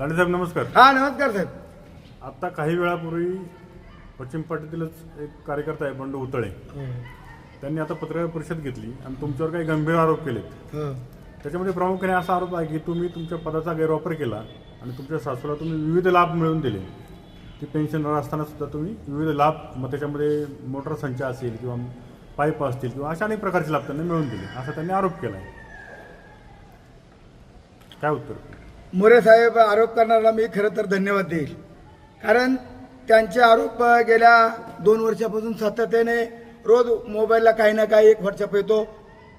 लांडे साहेब नमस्कार. हा नमस्कार साहेब. आता काही वेळापूर्वी पश्चिम पाटीलच एक कार्यकर्ता आहे बंडू उतळे. त्यांनी आता पत्रकार परिषद घेतली आणि तुमच्यावर काही गंभीर आरोप केलेत. त्याच्यामध्ये प्रामुख्याने असा आरोप आहे की तुम्ही तुमच्या पदाचा गैरवापर केला आणि तुमच्या सासूला तुम्ही विविध लाभ मिळवून दिले. ती पेन्शनर असताना सुद्धा तुम्ही विविध लाभ मग त्याच्यामध्ये मोटर संच असेल किंवा पाईप असतील किंवा अशा अनेक प्रकारचे लाभ त्यांनी मिळवून दिले असा त्यांनी आरोप केला आहे काय उत्तर? मोरे साहेब आरोप करणाऱ्याला मी खरं तर धन्यवाद देईल. कारण त्यांचे आरोप गेल्या दोन वर्षापासून सातत्याने रोज मोबाईलला काही ना काही एक व्हॉट्सअप येतो.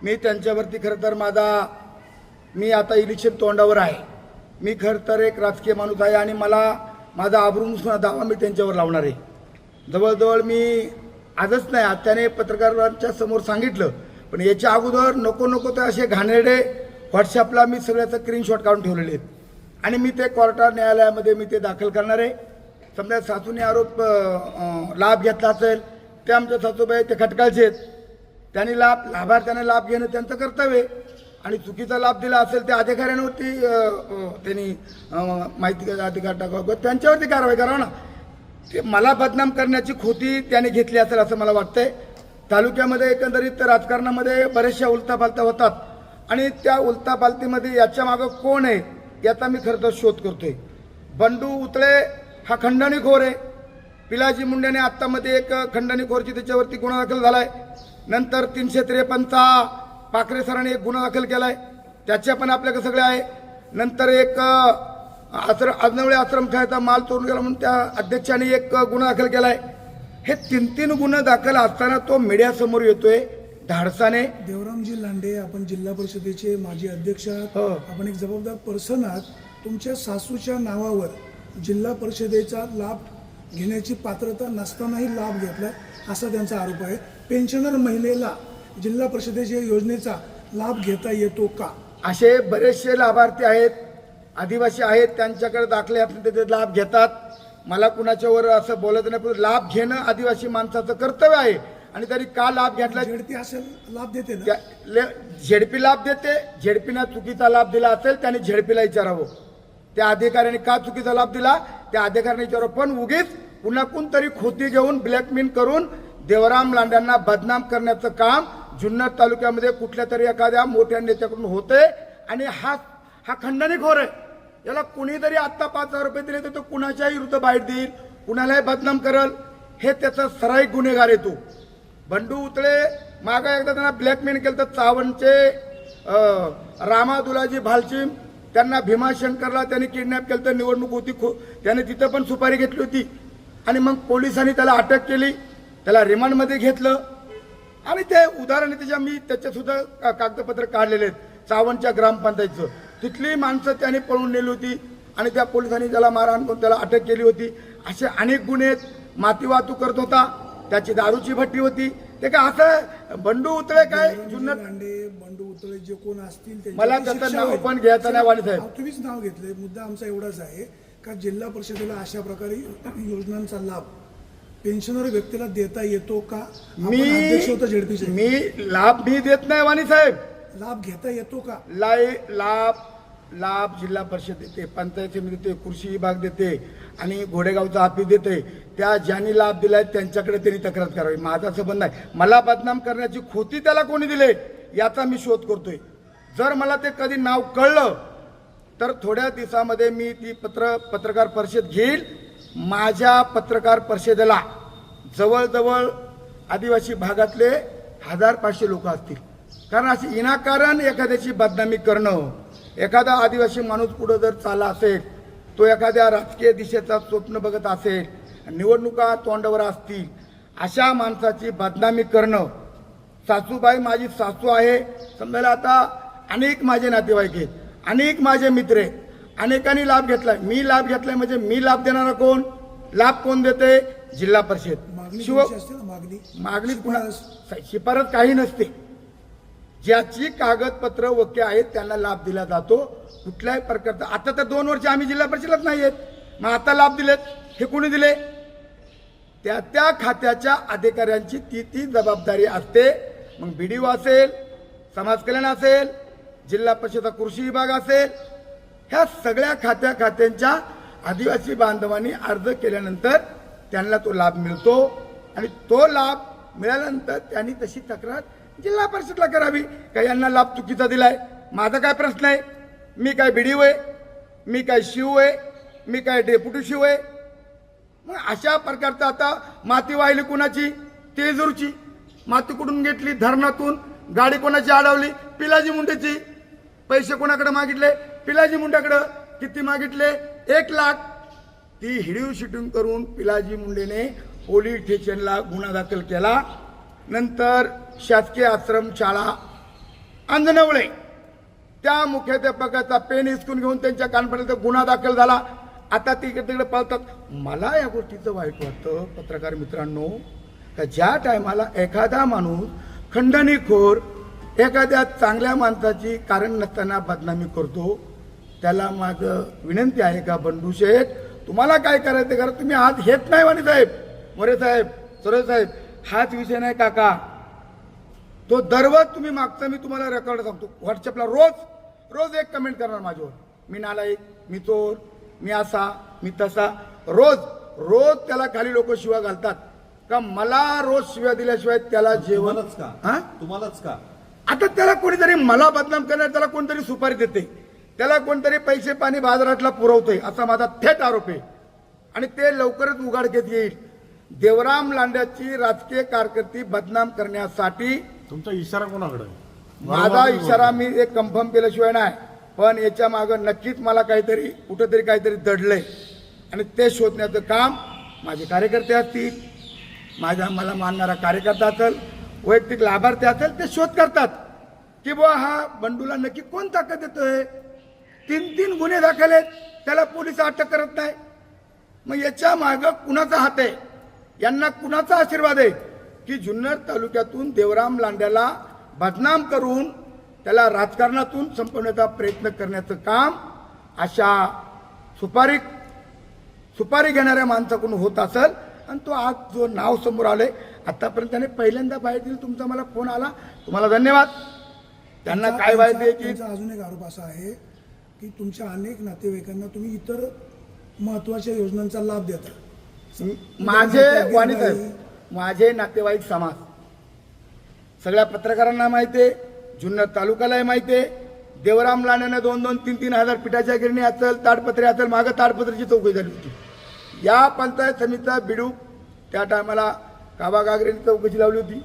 मी त्यांच्यावरती खरं तर माझा मी आता इलेक्शन तोंडावर आहे. मी खरं तर एक राजकीय माणूस आहे आणि मला माझा आबरून दावा मी त्यांच्यावर लावणार आहे. जवळजवळ मी आजच नाही आज त्याने पत्रकारांच्या समोर सांगितलं पण याच्या अगोदर नको नको तर असे घाणेरडे व्हॉट्सअपला मी सगळ्याचं स्क्रीनशॉट काढून ठेवलेले आहेत. आणि मी ते क्वार्टर न्यायालयामध्ये मी ते दाखल करणार आहे. समजा सासूने आरोप लाभ घेतला असेल ते आमच्या सासूबाई ते खटकाळचे आहेत. त्यांनी लाभ लाभार्थ्याने लाभ घेणं त्यांचं कर्तव्य आहे. आणि चुकीचा लाभ दिला असेल त्या अधिकाऱ्यांवरती त्यांनी माहिती अधिकार टाकावा त्यांच्यावरती कारवाई करावं ना. ते मला बदनाम करण्याची खोटी त्याने घेतली असेल असं मला वाटतंय. तालुक्यामध्ये एकंदरीत राजकारणामध्ये बऱ्याचशा उलतापालता होतात. आणि त्या उलतापालतीमध्ये याच्या मागं कोण आहे? याचा मी खरं तर शोध करतोय. बंडू उतळे हा खंडणीखोर आहे. पिलाजी मुंडेने आत्तामध्ये एक खंडणीखोरची त्याच्यावरती गुन्हा दाखल झालाय. नंतर तीनशे त्रेपन्नचा पाखरे सरांनी एक गुन्हा दाखल केलाय. त्याच्या पण आपल्याकडे सगळे आहे. नंतर एक आश्रम आजनवळे आश्रमशाळेचा माल चोरून गेला म्हणून त्या अध्यक्षाने एक गुन्हा दाखल केलाय. हे तीन तीन गुन्हे दाखल असताना तो मीडियासमोर येतोय. धाडसाने देवरामजी लांडे आपण जिल्हा परिषदेचे माजी अध्यक्ष आहात. हो. आपण एक जबाबदार पर्सन आहात. तुमच्या सासूच्या नावावर जिल्हा परिषदेचा लाभ घेण्याची पात्रता नसतानाही लाभ घेतला असा त्यांचा आरोप आहे. पेन्शनर महिलेला जिल्हा परिषदेच्या योजनेचा लाभ घेता येतो का? असे बरेचसे लाभार्थी आहेत आदिवासी आहेत त्यांच्याकडे दाखले असतील ते ते लाभ घेतात. मला कुणाच्यावर असं बोलत नाही पण लाभ घेणं आदिवासी माणसाचं कर्तव्य आहे. आणि तरी का लाभ घेतला झेडपी असेल लाभ देते ना. झेडपी लाभ देते झेडपीनं चुकीचा लाभ दिला असेल त्याने झेडपीला विचारावं. त्या अधिकाऱ्याने का चुकीचा लाभ दिला? त्या अधिकाऱ्याने विचारावं. पण उगीच पुन्हा तरी खोटी घेऊन ब्लॅकमेल करून देवराम लांड्यांना बदनाम करण्याचं काम जुन्नर तालुक्यामध्ये कुठल्या तरी एखाद्या मोठ्या नेत्याकडून होते आणि हा हा खंडणीखोर आहे. याला कुणीतरी आत्ता पाच हजार रुपये दिले तर तो कुणाच्याही विरुद्ध बाईट देईल कुणालाही बदनाम करल. हे त्याचा सराईक गुन्हेगार आहे तो. बंडू उतळे मागा एकदा त्यांना ब्लॅकमेल केलं तर चावणचे रामा दुलाजी भालचिम त्यांना भीमाशंकरला त्यांनी किडनॅप केलं तर निवडणूक होती खो त्याने तिथं पण सुपारी घेतली होती. आणि मग पोलिसांनी त्याला अटक केली त्याला रिमांडमध्ये घेतलं. आणि ते उदाहरण त्याच्या मी त्याच्यासुद्धा का- कागदपत्र काढलेले आहेत चावणच्या ग्रामपंचायतचं. तिथली माणसं त्याने पळून नेली होती आणि त्या पोलिसांनी त्याला मारहाण करून त्याला अटक केली होती. असे अनेक गुन्हे आहेत. माती वाहतूक करत होता. त्याची दारूची भट्टी होती. ते काय असं बंडू उतळे काय? जुन्नर लांडे बंडू उतळे जे कोण असतील मला त्याचं नाव. पण घ्यायचं नाही, वाणी साहेब. तुम्हीच नाव घेतलंय. मुद्दा आमचा एवढाच आहे का जिल्हा परिषदेला अशा प्रकारे योजनांचा लाभ पेन्शनर व्यक्तीला देता येतो का? मी झेडपीचे. मी लाभ मी देत नाही वाणी साहेब. लाभ घेता येतो का? लाई लाभ लाभ जिल्हा परिषद देते पंचायत समिती देते कृषी विभाग देते आणि घोडेगावचा ऑफिस देते. त्या ज्यांनी लाभ दिलाय त्यांच्याकडे त्यांनी तक्रार करावी. माझा संबंध नाही. मला बदनाम करण्याची खोती त्याला कोणी दिले? याचा मी शोध करतोय. जर मला ते कधी नाव कळलं तर थोड्या दिवसामध्ये मी ती पत्र पत्रकार परिषद घेईल. माझ्या पत्रकार परिषदेला जवळजवळ आदिवासी भागातले हजार पाचशे लोक असतील. कारण अशी विनाकारण एखाद्याची बदनामी करणं एखादा आदिवासी माणूस पुढं जर चालला असेल तो एखाद्या राजकीय दिशेचा स्वप्न बघत असेल निवडणुका तोंडावर असतील अशा माणसाची बदनामी करणं. सासूबाई माझी सासू आहे. समजायला आता अनेक माझे नातेवाईक आहेत अनेक माझे मित्र आहेत. अनेकांनी लाभ घेतलाय. मी लाभ घेतलाय म्हणजे मी लाभ देणारा कोण? लाभ कोण देते? जिल्हा परिषद. मागणी शिव मागणी? मागणी शिफारस. काही नसते. ज्याची कागदपत्र ओके आहेत त्यांना लाभ दिला जातो. कुठल्याही प्रकारचा आता तर दोन वर्ष आम्ही जिल्हा परिषदच नाही आहेत. मग आता लाभ दिलेत. हे कोणी दिले? त्या त्या खात्याच्या अधिकाऱ्यांची ती ती जबाबदारी असते. मग बी डी ओ असेल समाज कल्याण असेल जिल्हा परिषद कृषी विभाग असेल ह्या सगळ्या खात्या खात्यांच्या आदिवासी बांधवांनी अर्ज केल्यानंतर त्यांना तो लाभ मिळतो. आणि तो लाभ मिळाल्यानंतर त्यांनी तशी तक्रार जिल्हा परिषदला करावी. का यांना लाभ चुकीचा दिलाय? माझा काय प्रश्न आहे? मी काय बी डी ओ आहे? मी काय शिव आहे? मी काय डेप्युटी शिव आहे? मग अशा प्रकारचं आता माती वाहिली कुणाची? तेजूरची. माती कुठून घेतली? धरणातून. गाडी कोणाची अडवली? पिलाजी मुंडेची. पैसे कोणाकडे मागितले? पिलाजी मुंड्याकडे किती मागितले? एक लाख. ती हिडीव शूटिंग करून पिलाजी मुंडेने पोलीस स्टेशनला गुन्हा दाखल केला. नंतर शासकीय आश्रम शाळा अंजनवळे. त्या मुख्याध्यापकाचा पेन हिसकून घेऊन त्यांच्या कानपर्यंत गुन्हा दाखल झाला. आता तिकडे इकडे तिकडे पळतात मला या गोष्टीचं वाईट वाटतं पत्रकार मित्रांनो का ज्या टायमाला एखादा माणूस खंडणीखोर एखाद्या चांगल्या माणसाची कारण नसताना बदनामी करतो त्याला माझं विनंती आहे का बंडू शेठ? तुम्हाला काय करायचं? करा तुम्ही हात हेच नाही वाणी साहेब. मोरे साहेब सरोज साहेब हाच विषय नाही काका. तो दररोज तुम्ही मागचा मी तुम्हाला रेकॉर्ड सांगतो. व्हॉट्सअपला रोज रोज एक कमेंट करणार माझ्यावर. मी नालायक मी चोर मी असा मी तसा. रोज रोज त्याला खाली लोक शिवा घालतात. का मला रोज शिव्या दिल्याशिवाय त्याला जेवण तुम्हालाच का? हा? तुम्हालाच का? आता त्याला कोणीतरी मला बदनाम करणार त्याला कोणतरी सुपारी देते. त्याला कोणतरी पैसे पाणी बाजारातला पुरवतोय असा माझा थेट आरोप आहे. आणि ते लवकरच उघडकीत येईल. देवराम लांड्याची राजकीय कारकिर्दी बदनाम करण्यासाठी तुमचा इशारा कोणाकडे? माझा इशारा मी एक कन्फर्म केल्याशिवाय नाही. पण याच्या मागं नक्कीच मला काहीतरी कुठंतरी काहीतरी दडलंय. आणि ते शोधण्याचं काम माझे कार्यकर्ते असतील माझा मला मानणारा कार्यकर्ता असेल वैयक्तिक लाभार्थी असेल ते शोध करतात की बुवा हा बंडूला नक्की कोण ताकद देतोय? तीन तीन गुन्हे दाखल आहेत त्याला पोलीस अटक करत नाही. मग याच्या मागं कुणाचा हात आहे? यांना कुणाचा आशीर्वाद आहे? की जुन्नर तालुक्यातून देवराम लांड्याला बदनाम करून त्याला राजकारणातून संपवण्याचा प्रयत्न करण्याचं काम अशा सुपारी सुपारी घेणाऱ्या माणसाकडून होत असेल. आणि तो आज जो नाव समोर आलंय आतापर्यंत त्याने पहिल्यांदा बाहेर दिली तुमचा मला फोन आला. तुम्हाला धन्यवाद. त्यांना काय माहिती आहे की अजून एक आरोप असा आहे की तुमच्या अनेक नातेवाईकांना तुम्ही इतर महत्त्वाच्या योजनांचा लाभ देता. माझे वाणी साहेब माझे नातेवाईक समाज. सगळ्या पत्रकारांना माहिती आहे जुन्नर तालुक्यालाही माहिती आहे. देवराम लाण्यानं दोन दोन तीन तीन हजार पिठाच्या गिरणी असेल ताडपत्री असेल मागं ताडपत्रीची चौकशी झाली होती. या पंचायत समितीचा बिडूक त्या टायमाला काबागागरेने चौकशी लावली होती.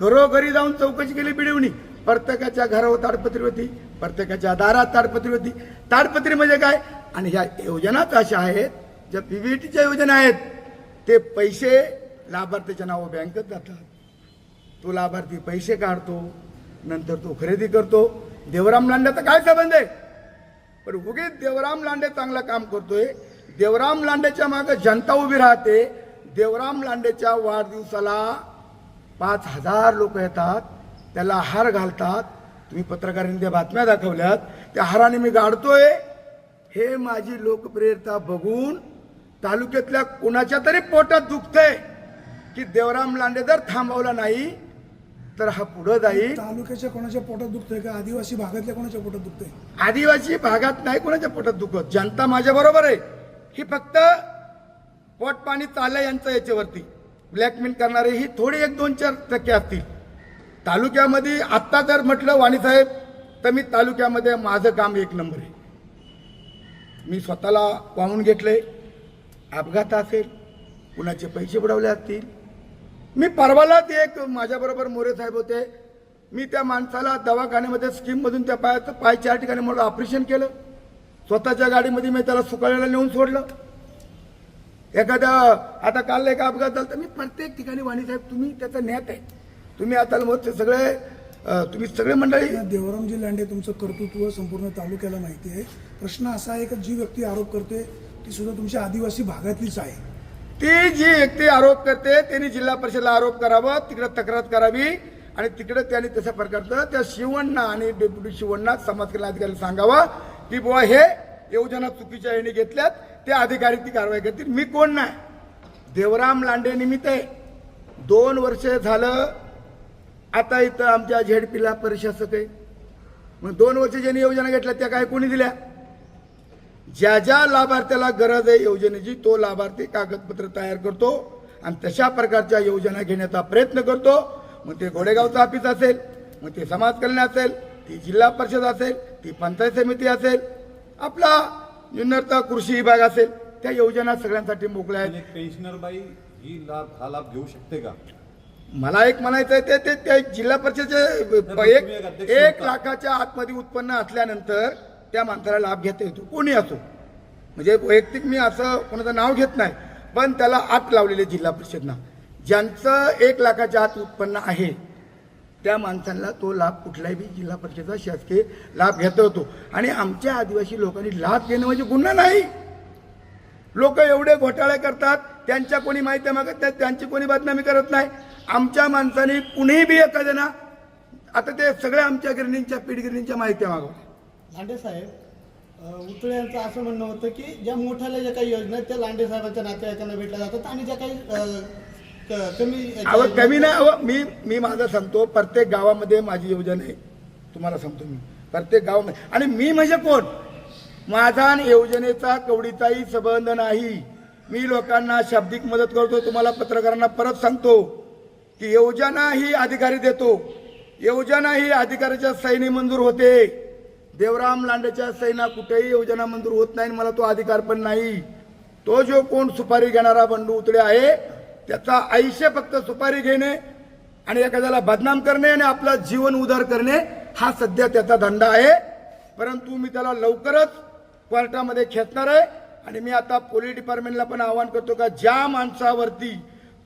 घरोघरी जाऊन चौकशी केली बिडवणी प्रत्येकाच्या घरावर ताडपत्री होती प्रत्येकाच्या दारात ताडपत्री होती. ताडपत्री म्हणजे काय? आणि ह्या योजनाच अशा आहेत ज्या पीव्हीटीच्या योजना आहेत. ते पैसे लाभार्थीच्या नावावर बँकेत जातात. तो लाभार्थी पैसे काढतो नंतर तो खरेदी करतो. देवराम लांड्याचा काय संबंध आहे? पण उगीच देवराम लांडे चांगलं काम करतोय. देवराम लांडेच्या मागे जनता उभी राहते. देवराम लांडेच्या वाढदिवसाला पाच हजार लोक येतात. त्याला हार घालतात. तुम्ही पत्रकारांनी त्या बातम्या दाखवल्यात. त्या हाराने मी गाडतोय. हे माझी लोकप्रियता बघून तालुक्यातल्या कोणाच्या तरी पोटात दुखतंय की देवराम लांडे जर थांबवला नाही तर हा पुढं जाईल. तालुक्याच्या कोणाच्या पोटात दुखतंय का? आदिवासी भागातल्या कोणाच्या पोटात दुखतंय? आदिवासी भागात नाही कोणाच्या पोटात दुखत? जनता माझ्या बरोबर आहे. ही फक्त पोट पाणी चाललंय यांचं याच्यावरती. ब्लॅकमेल करणारे ही थोडे एक दोन चार टक्के असतील. तालुक्यामध्ये आत्ता जर म्हटलं वाणीसाहेब तर मी तालुक्यामध्ये माझं काम एक नंबर आहे. मी स्वतःला वाहून घेतले अपघात असेल कुणाचे पैसे बुडवले असतील मी परवालाच एक माझ्याबरोबर मोरे साहेब होते. मी त्या माणसाला दवाखान्यामध्ये स्कीममधून त्या पायाचं पाय चार ठिकाणी मला ऑपरेशन केलं. स्वतःच्या गाडीमध्ये मी त्याला सुकाळ्याला नेऊन सोडलं. एखाद्या आता काल एक अपघात झाला तर मी प्रत्येक ठिकाणी वाणी साहेब तुम्ही त्याचा ज्ञात आहे तुम्ही आता मग ते सगळे तुम्ही सगळे मंडळी देवरामजी लांडे तुमचं कर्तृत्व संपूर्ण तालुक्याला माहिती आहे. प्रश्न असा आहे की जी व्यक्ती आरोप करते ती सुद्धा तुमच्या आदिवासी भागातलीच आहे. ती जी व्यक्ती आरोप करते त्यांनी जिल्हा परिषदला आरोप करावा तिकडे तक्रार करावी आणि तिकडे त्यांनी तशा प्रकारचं त्या शिवण्णा आणि डेप्युटी शिवण्णा समाज कल्याण अधिकारी सांगावा की बुवा हे योजना चुकीच्या याने घेतल्यात ते अधिकारी ती कारवाई करतील. मी कोण नाही? देवराम लांडे निमित्त आहे. दोन वर्ष झालं आता इथं आमच्या झेडपीला प्रशासक आहे. मग दोन वर्ष ज्यांनी योजना घेतल्या त्या काय कोणी दिल्या? ज्या ज्या लाभार्थ्याला गरज आहे योजनेची तो लाभार्थी कागदपत्र तयार करतो आणि तशा प्रकारच्या योजना घेण्याचा प्रयत्न करतो. मग ते घोडेगावचं ऑफिस असेल मग ते समाज कल्याण असेल ती जिल्हा परिषद असेल ती पंचायत समिती असेल आपला जुन्नरचा कृषी विभाग असेल त्या योजना सगळ्यांसाठी मोकळ्या आहेत. पेन्शनर बाई ही लाभ हा लाभ घेऊ शकते का? मला एक म्हणायचं आहे ते ते ते जिल्हा परिषदेचे एक एक. लाखाच्या आतमध्ये उत्पन्न असल्यानंतर त्या माणसाला लाभ घेता येतो. कोणी असो. म्हणजे वैयक्तिक मी असं कोणाचं नाव घेत नाही. पण त्याला आत लावलेले जिल्हा परिषदना ज्यांचं एक लाखाच्या आत उत्पन्न आहे त्या माणसांना तो लाभ कुठल्याही बी जिल्हा परिषदचा शासकीय लाभ घेता येतो. आणि आमच्या आदिवासी लोकांनी लाभ घेणं म्हणजे गुन्हा नाही. लोक एवढे घोटाळे करतात त्यांच्या कोणी माहिती मागत नाही त्यांची कोणी बदनामी करत नाही. आमच्या माणसाने कुणीही बी एखाद्या ना आता ते सगळ्या आमच्या गिरणींच्या पीठगिरणींच्या माहिती मागवतात लांडे साहेब उतळे यांचं असं म्हणणं होतं की ज्या मोठ्याल्या ज्या काही योजना आहेत त्या लांडे साहेबांच्या नातेवाईकांना भेटल्या जातात आणि ज्या काही क- कमी अहो कमी नाही अहो मी मी माझं सांगतो प्रत्येक गावामध्ये माझी योजना आहे. तुम्हाला सांगतो मी. प्रत्येक गावामध्ये. आणि मी म्हणजे कोण? माझा आणि योजनेचा कवडीचाही संबंध नाही. मी लोकांना शाब्दिक मदत करतो तुम्हाला पत्रकारांना परत सांगतो की योजना ही अधिकारी देतो. योजना ही अधिकाऱ्याच्या सैनी मंजूर होते. देवराम लांडेच्या सैना कुठेही योजना मंजूर होत नाही आणि मला तो अधिकार पण नाही. तो जो कोण सुपारी घेणारा बंडू उतळे आहे त्याचा आयुष्य फक्त सुपारी घेणे आणि एखाद्याला बदनाम करणे आणि आपला जीवन उधार करणे हा सध्या त्याचा धंदा आहे. परंतु मी त्याला लवकरच कोर्टामध्ये खेचणार आहे आणि मी आता पोलीस डिपार्टमेंटला पण आवाहन करतो का ज्या माणसावरती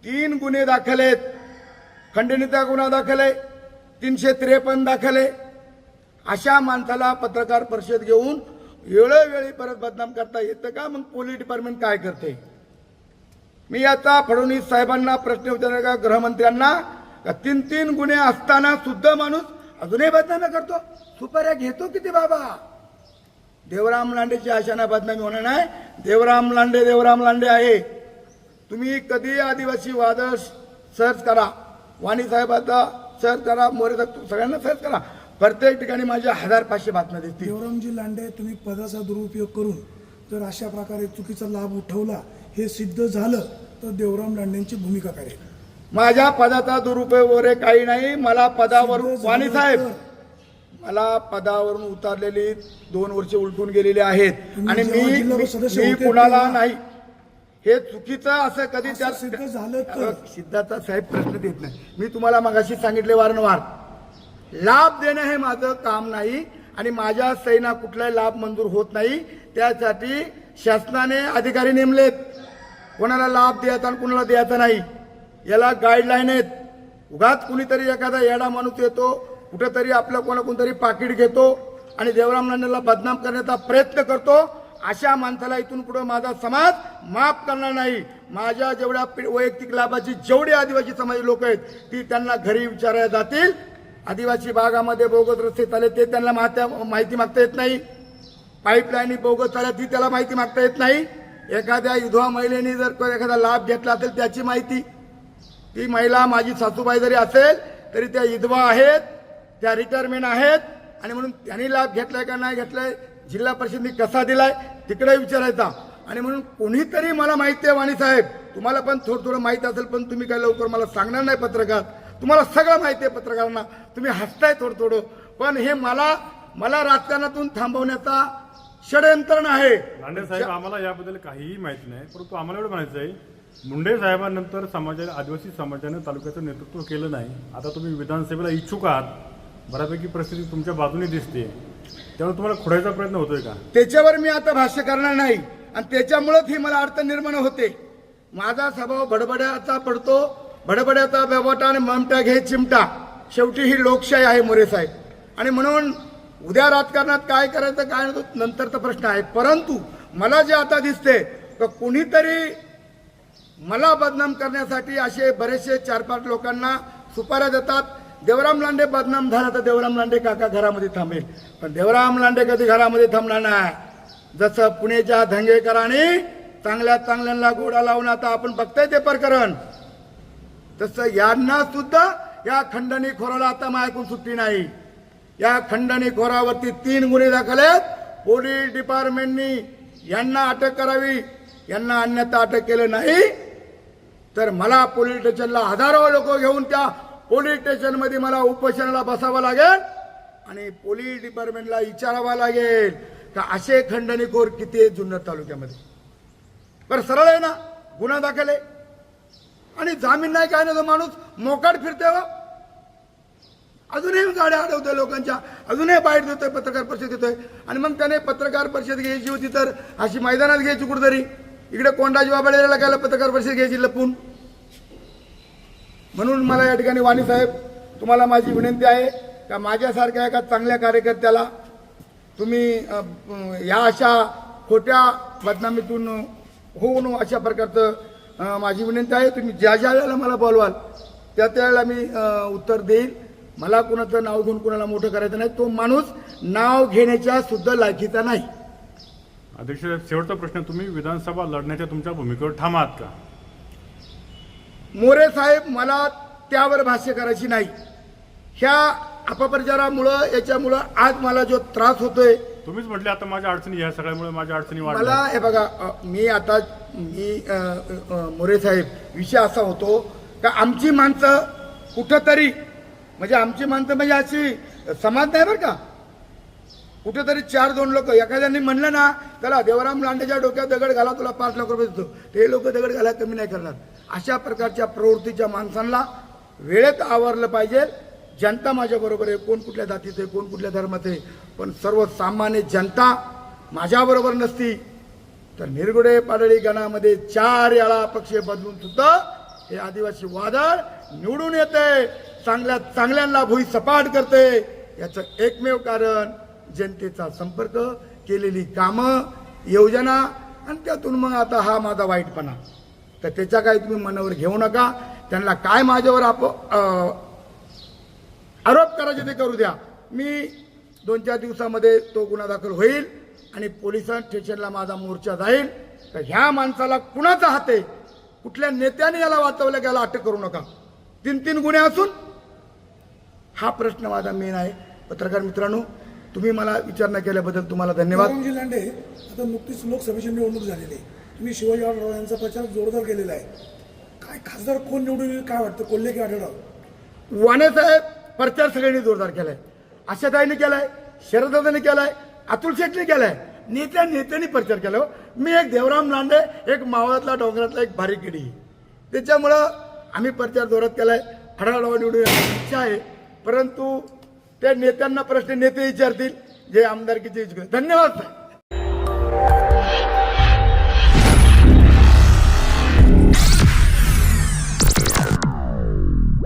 तीन गुन्हे दाखल आहेत खंडणीचा गुन्हा दाखल आहे तीनशे त्रेपन्न दाखल आहे अशा माणसाला पत्रकार परिषद घेऊन वेळोवेळी परत बदनाम करता येतं का? मग पोलीस डिपार्टमेंट काय करते? मी आता फडणवीस साहेबांना प्रश्न विचारला का? गृहमंत्र्यांना? का तीन तीन गुन्हे असताना सुद्धा माणूस अजूनही बदनामी करतो? सुपाऱ्या घेतो किती बाबा? देवराम लांडेची आशाना बदनामी होणार नाही. देवराम लांडे देवराम लांडे आहे. तुम्ही कधी आदिवासी वादळ सर्च करा. वाणी साहेबाचा सर्च करा. मोरे सगळ्यांना सर्च करा. प्रत्येक ठिकाणी माझ्या हजार पाचशे बातम्या दिसतील. देवरामजी लांडे तुम्ही पदाचा दुरुपयोग करून जर अशा प्रकारे चुकीचा लाभ उठवला हे सिद्ध झालं तर देवराम लांडेंची भूमिका काय? माझ्या पदाचा दुरुपयोग वगैरे काही नाही. मला पदावरून वाणी साहेब मला पदावरून उतारलेली दोन वर्ष उलटून गेलेली आहेत. आणि मी मी कुणाला नाही. हे चुकीचं असं कधी त्या सिद्ध झालं तर? सिद्धाचा साहेब प्रश्न देत नाही. मी तुम्हाला मगाशी सांगितले वारंवार लाभ देणं हे माझं काम नाही आणि माझ्या सैना कुठलाही लाभ मंजूर होत नाही. त्यासाठी शासनाने अधिकारी नेमलेत. कोणाला लाभ द्यायचा आणि कुणाला द्यायचा नाही. याला गाईडलाईन आहेत. उगाच कुणीतरी एखादा येडा माणूस येतो कुठेतरी आपलं कोणा कोणतरी पाकिट घेतो आणि देवराम लांडेला बदनाम करण्याचा प्रयत्न करतो. अशा माणसाला इथून पुढे माझा समाज माफ करणार नाही. माझ्या जेवढ्या पि- वैयक्तिक लाभाची जेवढे आदिवासी समाज लोक आहेत ती त्यांना घरी विचारायला जातील. आदिवासी भागामध्ये बोगस रस्ते चालले ते त्यांना माहिती माहिती मागता येत नाही. पाईपलाईन बोगस चालल्या ती त्याला माहिती मागता येत नाही. एखाद्या विधवा महिलेने जर एखादा लाभ घेतला असेल त्याची माहिती. ती महिला माझी सासूबाई जरी असेल तरी त्या विधवा आहेत त्या रिटायरमेंट आहेत. आणि म्हणून त्यांनी लाभ घेतलाय का नाही घेतलाय जिल्हा परिषदने कसा दिलाय तिकडे विचारायचा. आणि म्हणून कोणीतरी मला माहिती आहे वाणी साहेब. तुम्हाला पण थोडं थोडं माहीत असेल पण तुम्ही काय लवकर मला सांगणार नाही पत्रकार तुम्हाला सगळं माहिती आहे पत्रकारांना. तुम्ही हसताय थोडं थोडं पण हे मला मला राजकारणातून थांबवण्याचा षडयंत्रण आहे. लांडे साहेब आम्हाला याबद्दल काहीही माहिती नाही परंतु आम्हाला एवढं म्हणायचं आहे मुंडे साहेबांनंतर समाजाने आदिवासी समाजाने तालुक्याचं नेतृत्व केलं नाही. आता तुम्ही विधानसभेला इच्छुक आहात बऱ्यापैकी परिस्थिती तुमच्या बाजूने दिसते. त्यामुळे तुम्हाला खोडायचा प्रयत्न होतोय का? त्याच्यावर मी आता भाष्य करणार नाही. आणि त्याच्यामुळेच ही मला अडचण निर्माण होते. माझा स्वभाव बडबड्याचा पडतो. बडबड्याचा बेवटा आणि ममटा घे चिमटा. शेवटी ही लोकशाही आहे मोरे साहेब. आणि म्हणून उद्या राजकारणात काय करायचं काय नंतरचा प्रश्न आहे. परंतु मला जे आता दिसते तर कुणीतरी मला बदनाम करण्यासाठी असे बरेचसे चार पाच लोकांना सुपाऱ्या देतात. देवराम लांडे बदनाम झाला तर देवराम लांडे काका घरामध्ये थांबेल. पण देवराम लांडे कधी घरामध्ये थांबणार नाही. जसं पुणेच्या धंगेकरांनी चांगल्या चांगल्यांना गोडा लावून आता आपण बघताय ते प्रकरण. तसं यांना सुद्धा या खंडणी खोराला आता मायकून सुट्टी नाही. या खंडणी खोरावरती तीन गुन्हे दाखल आहेत. पोलीस डिपार्टमेंटनी यांना अटक करावी यांना अन्यथा अटक केलं नाही. तर मला पोलीस स्टेशनला हजारो लोक घेऊन त्या पोलीस स्टेशनमध्ये मला उपोषणाला बसावं लागेल आणि पोलीस डिपार्टमेंटला विचारावं लागेल का असे खंडणीखोर किती आहेत जुन्नर तालुक्यामध्ये? बरं सरळ आहे ना? गुन्हा दाखल आहे. आणि जामीन नाही काय ना तो माणूस मोकाट फिरते हो. अजूनही गाड्या अडवतोय लोकांच्या. अजूनही बाहेर देतोय पत्रकार परिषद घेतोय आणि मग त्याने पत्रकार परिषद घ्यायची होती तर अशी मैदानात घ्यायची कुठेतरी. इकडे कोंडाजी बाबाड्याला काय पत्रकार परिषद घ्यायची लपून. म्हणून मला या ठिकाणी वाणी साहेब तुम्हाला माझी विनंती आहे का माझ्यासारख्या एका चांगल्या कार्यकर्त्याला तुम्ही ह्या या अशा खोट्या बदनामीतून होऊ न अशा प्रकारचं माझी विनंती आहे तुम्ही ज्या ज्या वेळेला मला बोलवाल त्या त्यावेळेला मी उत्तर देईल. मला कुणाचं नाव घेऊन कुणाला मोठं करायचं नाही. तो माणूस नाव घेण्याच्या सुद्धा लायकीचा नाही. अध्यक्ष शेवटचा प्रश्न तुम्ही विधानसभा लढण्याच्या तुमच्या भूमिकेवर ठाम आहात का? मोरे साहेब मला त्यावर भाष्य करायची नाही. ह्या अपप्रचारामुळं याच्यामुळं आज मला जो त्रास होतोय तुम्हीच म्हटले आता माझ्या अडचणी या सगळ्यामुळे माझ्या अडचणी मला वाढल्या हे बघा अ, मी आता मी अ, अ, मोरे साहेब विषय असा होतो का आमची माणसं कुठंतरी म्हणजे आमची माणसं म्हणजे अशी समाज नाही बरं का? कुठेतरी चार दोन लोक एखाद्याने म्हणलं ना त्याला देवराम लांडेच्या डोक्यात दगड घाला तुला पाच लाख रुपये देतो. ते लोक दगड घाला कमी नाही करणार. अशा प्रकारच्या प्रवृत्तीच्या माणसांना वेळेत आवरलं पाहिजे. जनता माझ्या बरोबर आहे कोण कुठल्या जातीचं आहे कोण कुठल्या धर्माचं आहे पण सर्वसामान्य जनता माझ्याबरोबर नसती. तर निरगुडे पाडळी गणामध्ये चार याळा पक्ष बदलून सुद्धा हे आदिवासी वादळ निवडून येते. चांगल्या चांगल्यांना भुई सपाट करते. याचं एकमेव कारण जनतेचा संपर्क केलेली कामं योजना आणि त्यातून मग आता हा माझा वाईटपणा. तर त्याच्या काही तुम्ही मनावर घेऊ नका. त्यांना काय माझ्यावर आप आरोप करायचे ते करू द्या. मी दोन चार दिवसामध्ये तो गुन्हा दाखल होईल आणि पोलिसां स्टेशनला माझा मोर्चा जाईल. तर ह्या माणसाला कुणाचा हात? आहे कुठल्या नेत्याने याला वाचवलं की याला अटक करू नका? तीन तीन गुन्हे असून हा प्रश्न माझा मेन आहे. पत्रकार मित्रांनो तुम्ही मला विचारणा केल्याबद्दल तुम्हाला धन्यवाद. लांडे आता नुकतीच लोकसभेची निवडणूक झालेली आहे. तुम्ही शिवाजी आढळराव यांचा प्रचार जोरदार केलेला आहे. काय खासदार कोण निवडून काय वाटतं? कोल्हे की आढळराव? वाणेसाहेब प्रचार सगळ्यांनी जोरदार केलाय. आशाताईने केलाय शरदाने केलाय अतुल शेटने केलाय. नेत्या नेत्यांनी प्रचार केला हो. मी एक देवराम लांडे एक मावळातला डोंगरातला एक भारी किडी. त्याच्यामुळं आम्ही प्रचार जोरात केलाय. आढळराव निवडून इच्छा आहे. परंतु त्या नेत्यांना प्रश्न नेते विचारतील जे आमदारकीचे धन्यवाद साहेब.